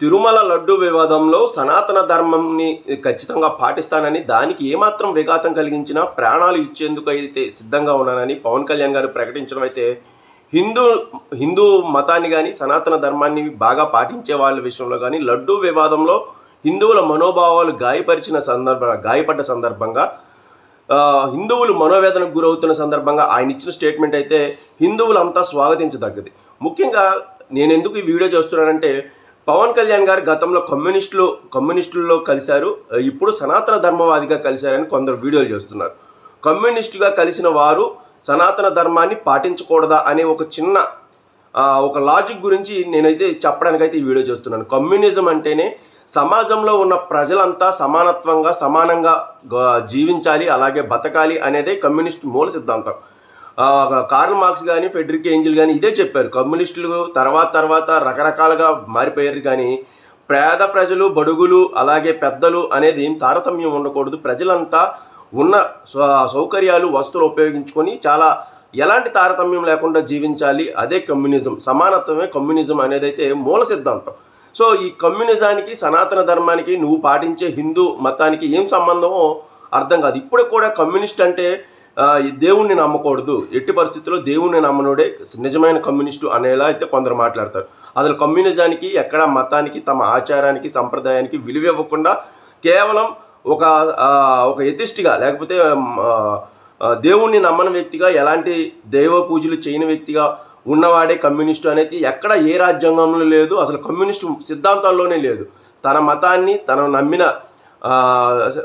తిరుమల లడ్డు వివాదంలో సనాతన ధర్మంని ఖచ్చితంగా పాటిస్తానని దానికి ఏమాత్రం విఘాతం కలిగించినా ప్రాణాలు ఇచ్చేందుకు అయితే సిద్ధంగా ఉన్నానని పవన్ కళ్యాణ్ గారు ప్రకటించడం అయితే హిందూ హిందూ మతాన్ని కానీ సనాతన ధర్మాన్ని బాగా పాటించే వాళ్ళ విషయంలో కానీ లడ్డు వివాదంలో హిందువుల మనోభావాలు గాయపరిచిన సందర్భ గాయపడ్డ సందర్భంగా హిందువులు మనోవేదనకు గురవుతున్న సందర్భంగా ఆయన ఇచ్చిన స్టేట్మెంట్ అయితే హిందువులంతా స్వాగతించదగ్గది. ముఖ్యంగా నేను ఎందుకు ఈ వీడియో చేస్తున్నానంటే పవన్ కళ్యాణ్ గారు గతంలో కమ్యూనిస్టులు కమ్యూనిస్టుల్లో కలిశారు. ఇప్పుడు సనాతన ధర్మవాదిగా కలిశారని కొందరు వీడియోలు చేస్తున్నారు. కమ్యూనిస్టుగా కలిసిన వారు సనాతన ధర్మాన్ని పాటించకూడదా అనే ఒక చిన్న ఒక లాజిక్ గురించి నేనైతే చెప్పడానికైతే ఈ వీడియో చేస్తున్నాను. కమ్యూనిజం అంటేనే సమాజంలో ఉన్న ప్రజలంతా సమానత్వంగా సమానంగా జీవించాలి అలాగే బతకాలి అనేదే కమ్యూనిస్ట్ మూల సిద్ధాంతం. కార్ల్ మార్క్స్ కానీ ఫెడరిక్ ఏంజిల్ కానీ ఇదే చెప్పారు. కమ్యూనిస్టులు తర్వాత తర్వాత రకరకాలుగా మారిపోయారు కానీ పేద ప్రజలు బడుగులు అలాగే పెద్దలు అనేది తారతమ్యం ఉండకూడదు. ప్రజలంతా ఉన్న సౌకర్యాలు వస్తువులు ఉపయోగించుకొని చాలా ఎలాంటి తారతమ్యం లేకుండా జీవించాలి. అదే కమ్యూనిజం. సమానత్వమే కమ్యూనిజం అనేది అయితే మూల సిద్ధాంతం. సో ఈ కమ్యూనిజానికి సనాతన ధర్మానికి నువ్వు పాటించే హిందూ మతానికి ఏం సంబంధమో అర్థం కాదు. ఇప్పుడు కూడా కమ్యూనిస్ట్ అంటే ఈ దేవుణ్ణి నమ్మకూడదు. ఎట్టి పరిస్థితుల్లో దేవుణ్ణి నమ్మనుడే నిజమైన కమ్యూనిస్టు అనేలా అయితే కొందరు మాట్లాడతారు. అసలు కమ్యూనిజానికి ఎక్కడ మతానికి తమ ఆచారానికి సంప్రదాయానికి విలువ ఇవ్వకుండా కేవలం ఒక ఒక ఎతిస్ట్గా లేకపోతే దేవుణ్ణి నమ్మని వ్యక్తిగా ఎలాంటి దైవ పూజలు చేయని వ్యక్తిగా ఉన్నవాడే కమ్యూనిస్టు అనేది ఎక్కడ ఏ రాజ్యాంగంలో లేదు. అసలు కమ్యూనిస్టు సిద్ధాంతాల్లోనే లేదు. తన మతాన్ని తన నమ్మిన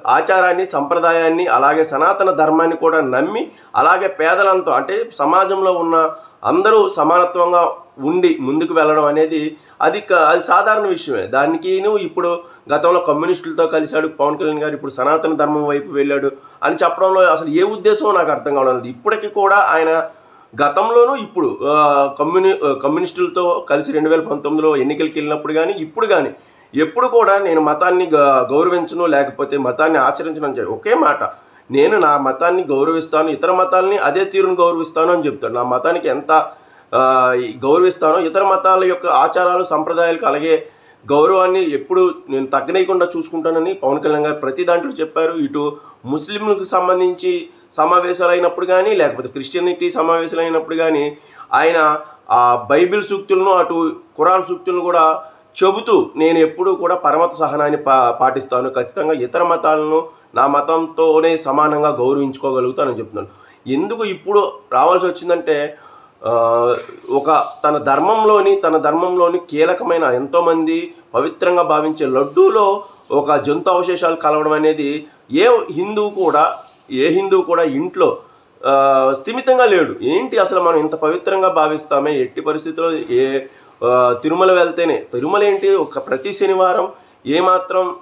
ఆచారాన్ని సంప్రదాయాన్ని అలాగే సనాతన ధర్మాన్ని కూడా నమ్మి అలాగే పేదలంతో అంటే సమాజంలో ఉన్న అందరూ సమానత్వంగా ఉండి ముందుకు వెళ్ళడం అనేది అది క- అది సాధారణ విషయమే. దానికి ఇప్పుడు గతంలో కమ్యూనిస్టులతో కలిశాడు పవన్ కళ్యాణ్ గారు ఇప్పుడు సనాతన ధర్మం వైపు వెళ్ళాడు అని చెప్పడంలో అసలు ఏ ఉద్దేశమో నాకు అర్థం కావడం లేదు. ఇప్పటికీ కూడా ఆయన గతంలోనూ ఇప్పుడు కమ్యూని కమ్యూనిస్టులతో కలిసి రెండు వేల పంతొమ్మిదిలో ఎన్నికలకి వెళ్ళినప్పుడు కానీ ఇప్పుడు కానీ ఎప్పుడు కూడా నేను మతాన్ని గ- గౌరవించను లేకపోతే మతాన్ని ఆచరించను అని ఒకే మాట. నేను నా మతాన్ని గౌరవిస్తాను ఇతర మతాలని అదే తీరును గౌరవిస్తాను అని చెప్తాను. నా మతానికి ఎంత గౌరవిస్తానో ఇతర మతాల యొక్క ఆచారాలు సంప్రదాయాలకు అలాగే గౌరవాన్ని ఎప్పుడు నేను తగ్గనీయకుండా చూసుకుంటానని పవన్ కళ్యాణ్ గారు ప్రతి దాంట్లో చెప్పారు. ఇటు ముస్లింలకు సంబంధించి సమావేశాలు అయినప్పుడు కానీ లేకపోతే క్రిస్టియనిటీ సమావేశాలు అయినప్పుడు కానీ ఆయన ఆ బైబిల్ సూక్తులను అటు ఖురాన్ సూక్తులను కూడా చెబుతూ నేను ఎప్పుడూ కూడా పరమత సహనాన్ని పా పాటిస్తాను. ఖచ్చితంగా ఇతర మతాలను నా మతంతోనే సమానంగా గౌరవించుకోగలుగుతానని చెప్తున్నాను. ఎందుకు ఇప్పుడు రావాల్సి వచ్చిందంటే ఒక తన ధర్మంలోని తన ధర్మంలోని కీలకమైన ఎంతోమంది పవిత్రంగా భావించే లడ్డూలో ఒక జంతు అవశేషాలు కలవడం అనేది ఏ హిందువు కూడా ఏ హిందువు కూడా ఇంట్లో స్థిమితంగా లేడు. ఏంటి అసలు మనం ఇంత పవిత్రంగా భావిస్తామే? ఎట్టి పరిస్థితుల్లో ఏ తిరుమల వెళ్తేనే. తిరుమల ఏంటి ఒక ప్రతి శనివారం ఏమాత్రం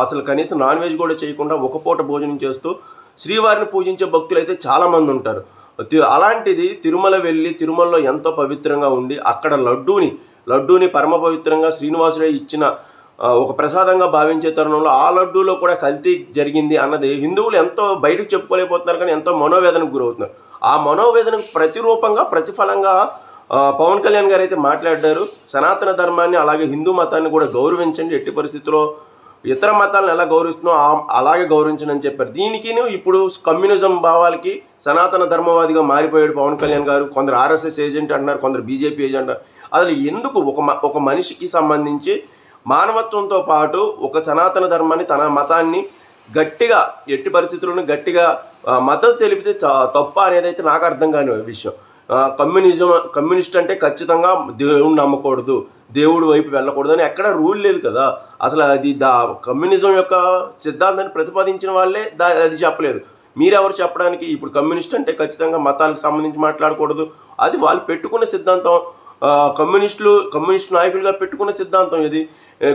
అసలు కనీసం నాన్ వెజ్ కూడా చేయకుండా ఒక పూట భోజనం చేస్తూ శ్రీవారిని పూజించే భక్తులు అయితే చాలామంది ఉంటారు. తి- అలాంటిది తిరుమల వెళ్ళి తిరుమలలో ఎంతో పవిత్రంగా ఉండి అక్కడ లడ్డూని లడ్డూని పరమ పవిత్రంగా శ్రీనివాసుడే ఇచ్చిన ఒక ప్రసాదంగా భావించే తరుణంలో ఆ లడ్డూలో కూడా కల్తీ జరిగింది అన్నది హిందువులు ఎంతో బయటకు చెప్పుకోలేకపోతున్నారు కానీ ఎంతో మనోవేదనకు గురవుతున్నారు. ఆ మనోవేదనకు ప్రతిరూపంగా ప్రతిఫలంగా పవన్ కళ్యాణ్ గారు అయితే మాట్లాడారు సనాతన ధర్మాన్ని అలాగే హిందూ మతాన్ని కూడా గౌరవించండి ఎట్టి పరిస్థితుల్లో ఇతర మతాలను ఎలా గౌరవిస్తున్నావు అలాగే గౌరవించండి అని చెప్పారు. దీనికి ఇప్పుడు కమ్యూనిజం భావాలకి సనాతన ధర్మవాదిగా మారిపోయాడు పవన్ కళ్యాణ్ గారు కొందరు ఆర్ఎస్ఎస్ ఏజెంట్ అంటున్నారు కొందరు బీజేపీ ఏజెంట్ అంటారు అసలు ఎందుకు ఒక ఒక మనిషికి సంబంధించి మానవత్వంతో పాటు ఒక సనాతన ధర్మాన్ని తన మతాన్ని గట్టిగా ఎట్టి పరిస్థితుల్లోనూ గట్టిగా మద్దతు తెలిపితే తప్ప అనేది అయితే నాకు అర్థం కాని విషయం. కమ్యూనిజం కమ్యూనిస్ట్ అంటే ఖచ్చితంగా దేవుడిని నమ్మకూడదు దేవుడి వైపు వెళ్ళకూడదు అని ఎక్కడ రూల్ లేదు కదా. అసలు అది దా కమ్యూనిజం యొక్క సిద్ధాంతాన్ని ప్రతిపాదించిన వాళ్ళే దా అది చెప్పలేదు. మీరెవరు చెప్పడానికి ఇప్పుడు కమ్యూనిస్ట్ అంటే ఖచ్చితంగా మతాలకు సంబంధించి మాట్లాడకూడదు. అది వాళ్ళు పెట్టుకున్న సిద్ధాంతం. కమ్యూనిస్టులు కమ్యూనిస్ట్ నాయకులుగా పెట్టుకున్న సిద్ధాంతం ఇది.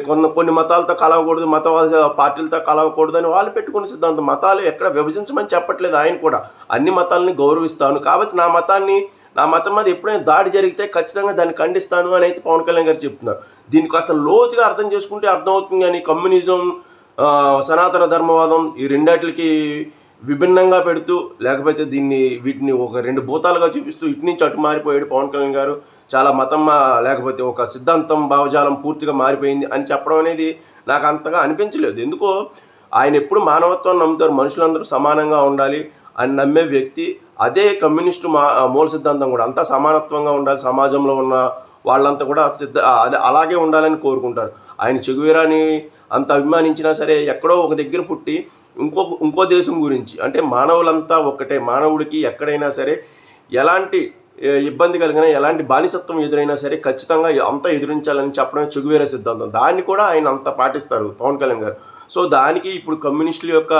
కొన్ని కొన్ని మతాలతో కలవకూడదు మతవాద పార్టీలతో కలవకూడదు అని వాళ్ళు పెట్టుకున్న సిద్ధాంతం. మతాలు ఎక్కడ విభజించమని చెప్పట్లేదు ఆయన కూడా. అన్ని మతాలని గౌరవిస్తాను. కాబట్టి నా మతాన్ని నా మతం మీద ఎప్పుడైనా దాడి జరిగితే ఖచ్చితంగా దాన్ని ఖండిస్తాను అని అయితే పవన్ కళ్యాణ్ గారు చెప్తున్నారు. దీన్ని కాస్త లోతుగా అర్థం చేసుకుంటే అర్థమవుతుంది కానీ కమ్యూనిజం సనాతన ధర్మవాదం ఈ రెండాటికి విభిన్నంగా పెడుతూ లేకపోతే దీన్ని వీటిని ఒక రెండు భూతాలుగా చూపిస్తూ ఇటు నుంచి అటు మారిపోయాడు పవన్ కళ్యాణ్ గారు. చాలా మతం లేకపోతే ఒక సిద్ధాంతం భావజాలం పూర్తిగా మారిపోయింది అని చెప్పడం అనేది నాకు అంతగా అనిపించలేదు. ఎందుకో ఆయన ఎప్పుడు మానవత్వం నమ్ముతారు మనుషులందరూ సమానంగా ఉండాలి. అని నమ్మే వ్యక్తి అదే కమ్యూనిస్టు మా మూల సిద్ధాంతం కూడా. అంతా సమానత్వంగా ఉండాలి సమాజంలో ఉన్న వాళ్ళంతా కూడా సిద్ధ అదే అలాగే ఉండాలని కోరుకుంటారు. ఆయన చెగువీరాని అంత అభిమానించినా సరే ఎక్కడో ఒక దగ్గర పుట్టి ఇంకో ఇంకో దేశం గురించి అంటే మానవులంతా ఒక్కటే మానవుడికి ఎక్కడైనా సరే ఎలాంటి ఇబ్బంది కలిగినా ఎలాంటి బానిసత్వం ఎదురైనా సరే ఖచ్చితంగా అంతా ఎదురించాలని చెప్పడమే చెగువేరే సిద్ధాంతం. దాన్ని కూడా ఆయన అంత పాటిస్తారు పవన్ కళ్యాణ్ గారు. సో దానికి ఇప్పుడు కమ్యూనిస్టుల యొక్క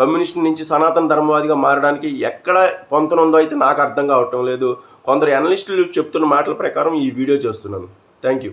కమ్యూనిస్ట్ నుంచి సనాతన ధర్మవాదిగా మారడానికి ఎక్కడ పొంతనుందో అయితే నాకు అర్థం కావటం లేదు. కొందరు అనలిస్టులు చెప్తున్న మాటల ప్రకారం ఈ వీడియో చేస్తున్నాను. Thank you